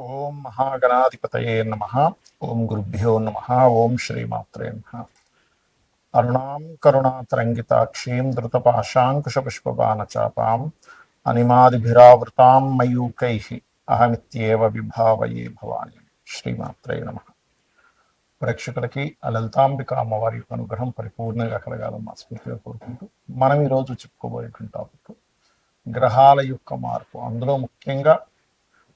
ఓం మహాగణాధిపతయే నమ. ఓం గురుభ్యో నమ. ఓం శ్రీమాత్రే నమ. అరుణాం కరుణాతరంగితాక్షీం ధృతపాశాంకుశపుష్పబాణచాపాం అనిమాదిభిరావృతాం మయూకై అహమిత్యేవ విభావయే భవాని. శ్రీమాత్రే నమ. ప్రేక్షకులకి ఆ లలితాంబిక అమ్మవారి యొక్క అనుగ్రహం పరిపూర్ణంగా కలగాలని మనస్ఫూర్తిగా కోరుకుంటూ మనం ఈరోజు చెప్పుకోబోయేటువంటి టాపిక్ గ్రహాల యొక్క మార్పు. అందులో ముఖ్యంగా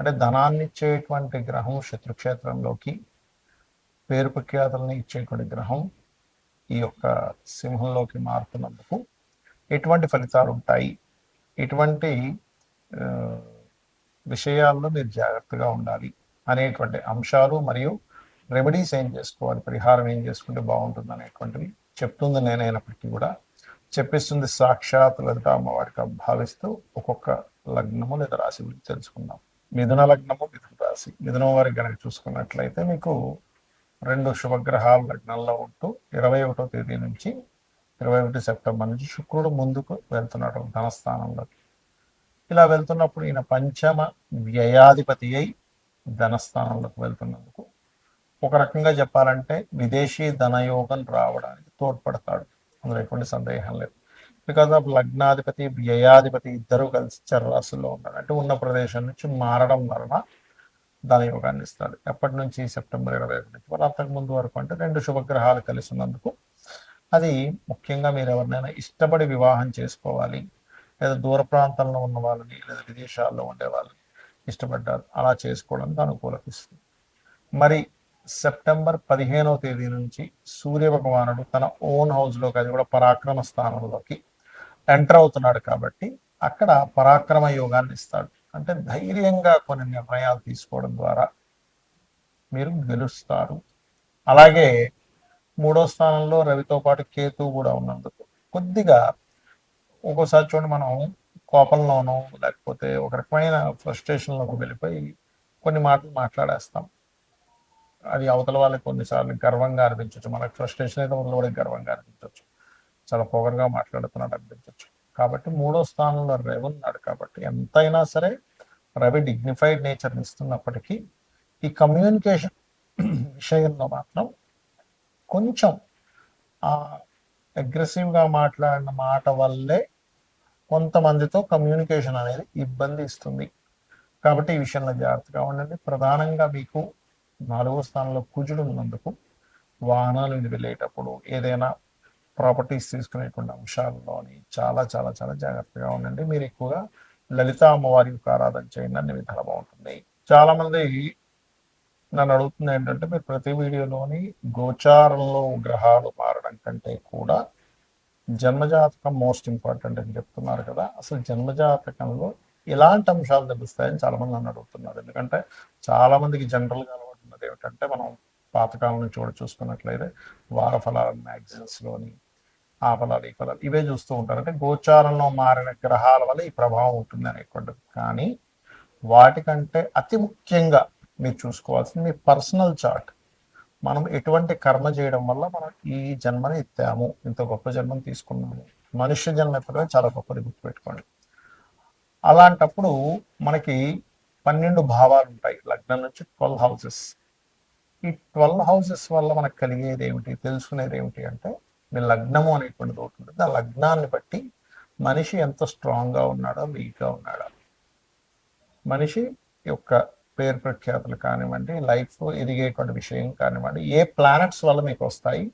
అంటే ధనాన్ని ఇచ్చేటువంటి గ్రహం శత్రుక్షేత్రంలోకి పేరు ప్రఖ్యాతులను ఇచ్చేటువంటి గ్రహం ఈ యొక్క సింహంలోకి మారుతున్నందుకు ఎటువంటి ఫలితాలు ఉంటాయి? ఎటువంటి విషయాల్లో మీరు జాగ్రత్తగా ఉండాలి అనేటువంటి అంశాలు మరియు రెమెడీస్ ఏం చేసుకోవాలి? పరిహారం ఏం చేసుకుంటే బాగుంటుంది అనేటువంటివి చెప్తుంది నేనైనప్పటికీ కూడా. చెప్పిస్తుంది సాక్షాత్ లలిత అమ్మవారికి భావిస్తూ ఒక్కొక్క లగ్నము లేదా రాశి గురించి తెలుసుకుందాం. మిథున లగ్నము మిథున రాశి. మిథునం వారికి కనుక చూసుకున్నట్లయితే మీకు రెండు శుభగ్రహాలు లగ్నంలో ఉంటూ ఇరవై ఒకటో తేదీ నుంచి ఇరవై ఒకటి సెప్టెంబర్ నుంచి శుక్రుడు ముందుకు వెళ్తున్నాడు ధనస్థానంలోకి ఇలా వెళ్తున్నప్పుడు ఈయన పంచమ వ్యయాధిపతి అయి ధనస్థానంలోకి వెళ్తున్నందుకు ఒక రకంగా చెప్పాలంటే విదేశీ ధనయోగం రావడానికి తోడ్పడతాడు. అందులో ఎటువంటి సందేహం లేదు. బికాజ్ ఆఫ్ లగ్నాధిపతి వ్యయాధిపతి ఇద్దరు కలిసి చర్రాసుల్లో ఉన్నారు. అంటే ఉన్న ప్రదేశం నుంచి మారడం వలన దాని యోగాన్ని ఇస్తాడు ఎప్పటి నుంచి? సెప్టెంబర్ ఇరవై ఒకటి నుంచి వాళ్ళు అంతకు ముందు వరకు అంటే రెండు శుభగ్రహాలు కలిసి ఉన్నందుకు. అది ముఖ్యంగా మీరు ఎవరినైనా ఇష్టపడి వివాహం చేసుకోవాలి. లేదా దూర ప్రాంతంలో ఉన్న వాళ్ళని లేదా విదేశాల్లో ఉండే వాళ్ళని ఇష్టపడ్డారు. అలా చేసుకోవడానికి అనుకూలపిస్తుంది మరి సెప్టెంబర్ పదిహేనవ తేదీ నుంచి సూర్య భగవానుడు తన ఓన్ హౌస్లోకి అది కూడా పరాక్రమ స్థానంలోకి ఎంటర్ అవుతున్నాడు కాబట్టి అక్కడ పరాక్రమ యోగాన్ని ఇస్తాడు. అంటే ధైర్యంగా కొన్ని నిర్ణయాలు తీసుకోవడం ద్వారా మీరు గెలుస్తారు. అలాగే మూడో స్థానంలో రవితో పాటు కేతు కూడా ఉన్నందుకు కొద్దిగా ఒక్కోసారి చూడండి మనం కోపంలోనో లేకపోతే ఒక రకమైన ఫ్రస్ట్రేషన్లోకి వెళ్ళిపోయి కొన్ని మాటలు మాట్లాడేస్తాం. అది అవతల వాళ్ళకి కొన్నిసార్లు గర్వంగా అనిపించవచ్చు మనకు ఫ్రస్ట్రేషన్ అయితే మొదలు కూడా గర్వంగా అనిపించవచ్చు చాలా పొగరుగా మాట్లాడుతున్నాడు అనిపించవచ్చు కాబట్టి మూడో స్థానంలో రవి ఉన్నాడు కాబట్టి ఎంతైనా సరే రవి డిగ్నిఫైడ్ నేచర్ని ఇస్తున్నప్పటికీ ఈ కమ్యూనికేషన్ విషయంలో మాత్రం కొంచెం అగ్రెసివ్గా మాట్లాడిన మాట వల్లే కొంతమందితో కమ్యూనికేషన్ అనేది ఇబ్బంది ఇస్తుంది. కాబట్టి ఈ విషయంలో జాగ్రత్తగా ఉండండి. ప్రధానంగా మీకు నాలుగో స్థానంలో కుజుడు ఉన్నందుకు వాహనాలు వెళ్ళేటప్పుడు ఏదైనా ప్రాపర్టీస్ తీసుకునేటువంటి అంశాల్లోని చాలా చాలా చాలా జాగ్రత్తగా ఉండండి. మీరు ఎక్కువగా లలిత అమ్మవారి యొక్క ఆరాధన చేయండి. అన్ని విధాలు బాగుంటుంది. చాలా మంది నన్ను అడుగుతుంది ఏంటంటే మీరు ప్రతి వీడియోలోని గోచారంలో గ్రహాలు మారడం కంటే కూడా జన్మజాతకం మోస్ట్ ఇంపార్టెంట్ అని చెప్తున్నారు కదా. అసలు జన్మజాతకంలో ఎలాంటి అంశాలు తెలుస్తాయని చాలా మంది నన్ను అడుగుతున్నారు. ఎందుకంటే చాలా మందికి జనరల్గా అలవాటు ఉన్నది ఏమిటంటే మనం పాతకాలం నుంచి కూడా చూసుకున్నట్లయితే వార ఫలాల మ్యాగజైన్స్లోని ఆ ఫలాలు ఈ ఫలాలు ఇవే చూస్తూ ఉంటారు. అంటే గోచారంలో మారిన గ్రహాల వల్ల ఈ ప్రభావం ఉంటుంది అనేటువంటిది. కానీ వాటికంటే అతి ముఖ్యంగా మీరు చూసుకోవాల్సింది మీ పర్సనల్ చార్ట్. మనం ఎటువంటి కర్మ చేయడం వల్ల మనం ఈ జన్మని ఎత్తాము? ఇంత గొప్ప జన్మను తీసుకున్నాము. మనుష్య జన్మ ఎత్తడమే చాలా గొప్పది గుర్తుపెట్టుకోండి. అలాంటప్పుడు మనకి పన్నెండు భావాలు ఉంటాయి. లగ్నం నుంచి ట్వెల్వ్ హౌసెస్. ఈ ట్వెల్వ్ హౌసెస్ వల్ల మనకు కలిగేది ఏమిటి? తెలుసుకునేది ఏమిటి అంటే లగ్నము అనేటువంటిది ఒకటి ఉంటుంది. ఆ లగ్నాన్ని బట్టి మనిషి ఎంత స్ట్రాంగ్గా ఉన్నాడో వీక్గా ఉన్నాడో. మనిషి యొక్క పేరు ప్రఖ్యాతులు కానివ్వండి లైఫ్ ఎదిగేటువంటి విషయం కానివ్వండి ఏ ప్లానెట్స్ వల్ల మీకు వస్తాయి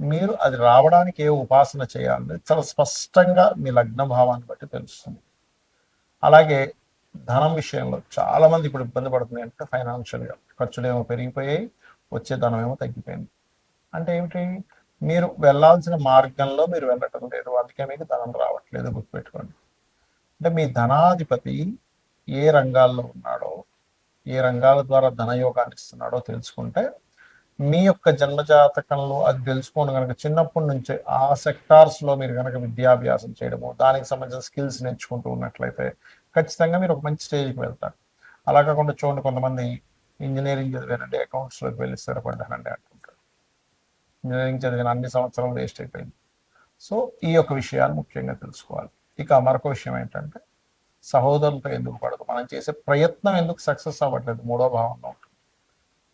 మీరు అది రావడానికి ఏ ఉపాసన చేయాలి చాలా స్పష్టంగా మీ లగ్న భావాన్ని బట్టి తెలుస్తుంది. అలాగే ధనం విషయంలో చాలా మంది ఇప్పుడు ఇబ్బంది పడుతుంది అంటే ఫైనాన్షియల్గా ఖర్చులు ఏమో పెరిగిపోయాయి వచ్చే ధనం ఏమో తగ్గిపోయింది. అంటే ఏమిటి? మీరు వెళ్ళాల్సిన మార్గంలో మీరు వెళ్ళటం లేదు. అందుకే మీకు ధనం రావట్లేదు గుర్తుపెట్టుకోండి. అంటే మీ ధనాధిపతి ఏ రంగాల్లో ఉన్నాడో ఏ రంగాల ద్వారా ధనయోగాన్ని ఇస్తున్నాడో తెలుసుకుంటే మీ యొక్క జన్మజాతకంలో అది తెలుసుకోండి కనుక చిన్నప్పటి నుంచే ఆ సెక్టార్స్లో మీరు కనుక విద్యాభ్యాసం చేయడము దానికి సంబంధించిన స్కిల్స్ నేర్చుకుంటూ ఉన్నట్లయితే ఖచ్చితంగా మీరు ఒక మంచి స్టేజ్కి వెళ్తారు. అలా కాకుండా చూడండి కొంతమంది ఇంజనీరింగ్ చదివానండి అకౌంట్స్లోకి వెళ్ళి స్థిరపడ్డానండి అంటుంటారు ఇంజనీరింగ్ చదివిన అన్ని సంవత్సరాలు వేస్ట్ అయిపోయింది. సో ఈ యొక్క విషయాలు ముఖ్యంగా తెలుసుకోవాలి. ఇక మరొక విషయం ఏంటంటే సహోదరులతో ఎందుకు పడదు? మనం చేసే ప్రయత్నం ఎందుకు సక్సెస్ అవ్వట్లేదు? మూడో భావంలో ఉంటుంది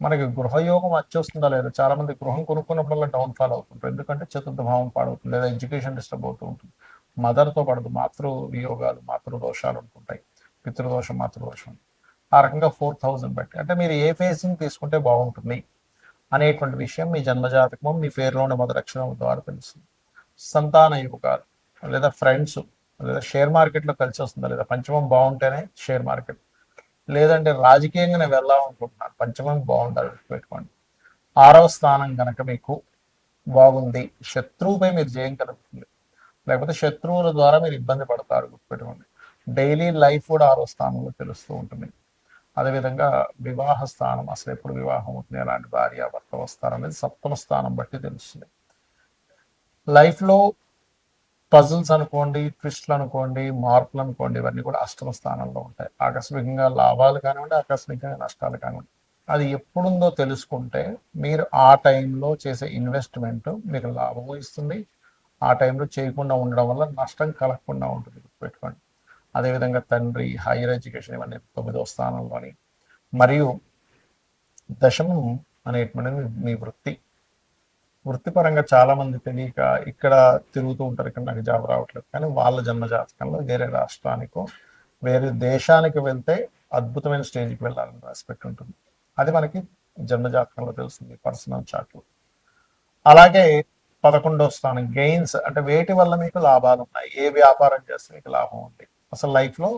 మనకి గృహయోగం వచ్చేస్తుందా లేదా. చాలా మంది గృహం కొనుక్కున్నప్పుడల్లా డౌన్ ఫాల్ అవుతుంటారు ఎందుకంటే చతుర్థ భావం పాడవుతుంది లేదా ఎడ్యుకేషన్ డిస్టర్బ్ అవుతూ ఉంటుంది. మదర్తో పడదు మాతృ వియోగాలు మాతృ దోషాలు ఉంటుంటాయి. పితృదోషం మాతృదోషం. ఆ రకంగా ఫోర్ థౌజండ్ బట్టి. అంటే మీరు ఏ ఫేసింగ్ తీసుకుంటే బాగుంటుంది? అనేటువంటి విషయం మీ జన్మజాతకము మీ పేరులోని మొదటి అక్షరం ద్వారా తెలుస్తుంది. సంతాన యువకాలు లేదా ఫ్రెండ్స్ లేదా షేర్ మార్కెట్లో కలిసి వస్తుందా లేదా పంచమం బాగుంటేనే షేర్ మార్కెట్ లేదంటే రాజకీయంగా నేను వెళ్ళాలనుకుంటున్నాను పంచమం బాగుండాలి పెట్టుకోండి. ఆరవ స్థానం కనుక మీకు బాగుంది శత్రువుపై మీరు జయం కలుగుతుంది. లేకపోతే శత్రువుల ద్వారా మీరు ఇబ్బంది పడతారు గుర్తుపెట్టుకోండి. డైలీ లైఫ్ కూడా ఆరో స్థానంలో తెలుస్తూ ఉంటుంది. అదేవిధంగా వివాహ స్థానం అసలు ఎప్పుడు వివాహం అవుతుంది ఎలాంటి భార్య భర్త వస్తారు అనేది సప్తమ స్థానం బట్టి తెలుస్తుంది. లైఫ్లో పజిల్స్ అనుకోండి ట్విస్ట్లు అనుకోండి మార్పులు అనుకోండి ఇవన్నీ కూడా అష్టమ స్థానంలో ఉంటాయి. ఆకస్మికంగా లాభాలు కానివ్వండి ఆకస్మికంగా నష్టాలు కానివ్వండి. అది ఎప్పుడుందో తెలుసుకుంటే మీరు ఆ టైంలో చేసే ఇన్వెస్ట్మెంట్ మీకు లాభం ఇస్తుంది. ఆ టైంలో చేయకుండా ఉండడం వల్ల నష్టం కలగకుండా ఉంటుంది. పెట్టుకోండి అదేవిధంగా తండ్రి హైయర్ ఎడ్యుకేషన్ ఇవన్నీ తొమ్మిదవ స్థానంలోని. మరియు దశమం అనేటువంటిది మీ వృత్తి. వృత్తిపరంగా చాలా మంది తెలియక ఇక్కడ తిరుగుతూ ఉంటారు ఇక్కడ నాకు జాబ్ రావట్లేదు. కానీ వాళ్ళ జన్మ జాతకంలో వేరే రాష్ట్రానికో వేరే దేశానికి వెళ్తే అద్భుతమైన స్టేజ్కి వెళ్ళాలని రెస్పెక్ట్ ఉంటుంది. అది మనకి జన్మ జాతకంలో తెలుస్తుంది పర్సనల్ చార్ట్లో. అలాగే పదకొండో స్థానం గెయిన్స్. అంటే వేటి వల్ల మీకు లాభాలు ఉన్నాయి? ఏ వ్యాపారం చేస్తే మీకు లాభం ఉంది? అసలు లైఫ్లో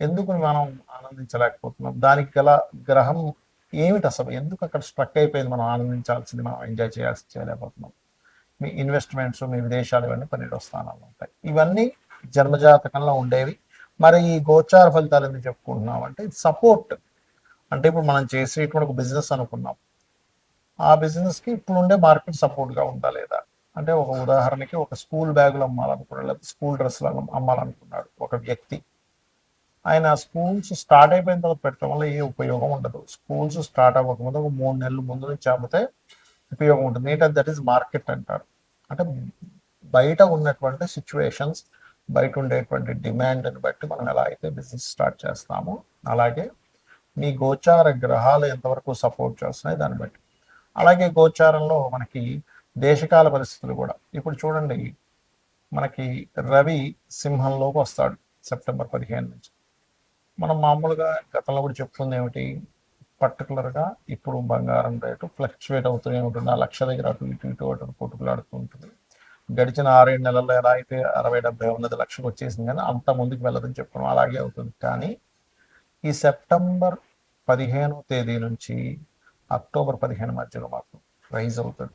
ఎందుకు మనం ఆనందించలేకపోతున్నాం? దానికి గల గ్రహం ఏమిటి అసలు? ఎందుకు అక్కడ స్ట్రక్ అయిపోయింది? మనం ఆనందించాల్సింది మనం ఎంజాయ్ చేయాల్సి చేయలేకపోతున్నాం. మీ ఇన్వెస్ట్మెంట్స్ మీ విదేశాలు ఇవన్నీ పన్నెండో స్థానాల్లో ఉంటాయి. ఇవన్నీ జన్మజాతకంలో ఉండేవి. మరి ఈ గోచార ఫలితాలు ఎందుకు చెప్పుకుంటున్నాం అంటే సపోర్ట్ అంటే ఇప్పుడు మనం చేసేటువంటి ఒక బిజినెస్ అనుకున్నాం. ఆ బిజినెస్కి ఇప్పుడు ఉండే మార్కెట్ సపోర్ట్గా ఉందా లేదా? అంటే ఒక ఉదాహరణకి ఒక స్కూల్ బ్యాగులు అమ్మాలనుకున్నాడు లేకపోతే స్కూల్ డ్రెస్సులు అమ్మాలనుకున్నాడు ఒక వ్యక్తి. ఆయన స్కూల్స్ స్టార్ట్ అయిపోయిన తర్వాత పెట్టడం వల్ల ఏ ఉపయోగం ఉండదు. స్కూల్స్ స్టార్ట్ అవ్వకముందు ఒక మూడు నెలలు ముందు నుంచి అమ్మితే ఉపయోగం ఉంటుంది. ఏంటంటే దట్ ఈస్ మార్కెట్ అంటారు. అంటే బయట ఉన్నటువంటి సిచ్యువేషన్స్ బయట ఉండేటువంటి డిమాండ్ని బట్టి మనం ఎలా అయితే బిజినెస్ స్టార్ట్ చేస్తామో అలాగే మీ గోచార గ్రహాలు ఎంతవరకు సపోర్ట్ చేస్తున్నాయి దాన్ని బట్టి. అలాగే గోచారంలో మనకి దేశకాల పరిస్థితులు కూడా. ఇప్పుడు చూడండి మనకి రవి సింహంలోకి వస్తాడు సెప్టెంబర్ పదిహేను నుంచి. మనం మామూలుగా గతంలో కూడా చెప్తుంది ఏమిటి? పర్టికులర్గా ఇప్పుడు బంగారం రేటు ఫ్లక్చువేట్ అవుతూనే ఉంటుంది. ఆ లక్ష దగ్గర అటు ఇటు ఇటు అటు కొట్టుకులాడుతూ ఉంటుంది. గడిచిన ఆరేడు నెలల్లో ఎలా అయితే అరవై డెబ్బై ఉన్నది లక్షకు వచ్చేసింది కానీ అంత ముందుకు వెళ్ళదని చెప్పడం అలాగే అవుతుంది. కానీ ఈ సెప్టెంబర్ పదిహేను తేదీ నుంచి అక్టోబర్ పదిహేను మధ్యలో మాత్రం రైజ్ అవుతుంది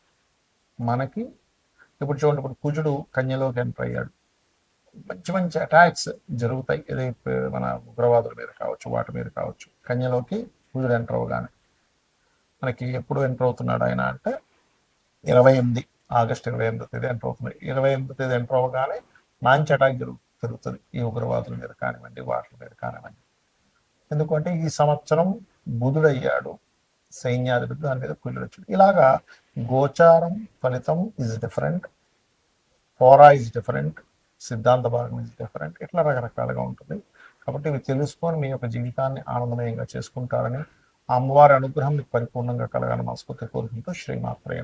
మనకి. ఇప్పుడు చూడండి ఇప్పుడు కుజుడు కన్యలోకి ఎంటర్ అయ్యాడు. మంచి మంచి అటాక్స్ జరుగుతాయి. ఇది మన ఉగ్రవాదుల మీద కావచ్చు వాటి మీద కావచ్చు. కన్యలోకి కుజుడు ఎంటర్ అవగానే మనకి ఎప్పుడు ఎంటర్ అవుతున్నాడు ఆయన అంటే ఇరవై ఎనిమిది ఆగస్ట్ ఇరవై ఎనిమిది తేదీ ఎంటర్ అవుతుంది ఇరవై ఎనిమిది తేదీ ఎంటర్ అవగానే మంచి అటాక్ జరుగు జరుగుతుంది ఈ ఉగ్రవాదుల మీద కానివ్వండి వాటి మీద కానివ్వండి. ఎందుకంటే ఈ సంవత్సరం బుధుడయ్యాడు. సైన్యాధిపతి దాని మీద కుజుడు ఇలాగా గోచారం ఫలితం ఇస్ డిఫరెంట్ ఫోరా ఇస్ డిఫరెంట్ సిద్ధాంత భాగం ఇస్ డిఫరెంట్ ఇట్లా రకరకాలుగా ఉంటుంది. కాబట్టి ఇవి తెలుసుకొని మీ యొక్క జీవితాన్ని ఆనందమయంగా చేసుకుంటారని అమ్మవారి అనుగ్రహం మీకు పరిపూర్ణంగా కలగాలని మనస్ఫూర్తి కోరుకుంటూ శ్రీమాత్రయ్య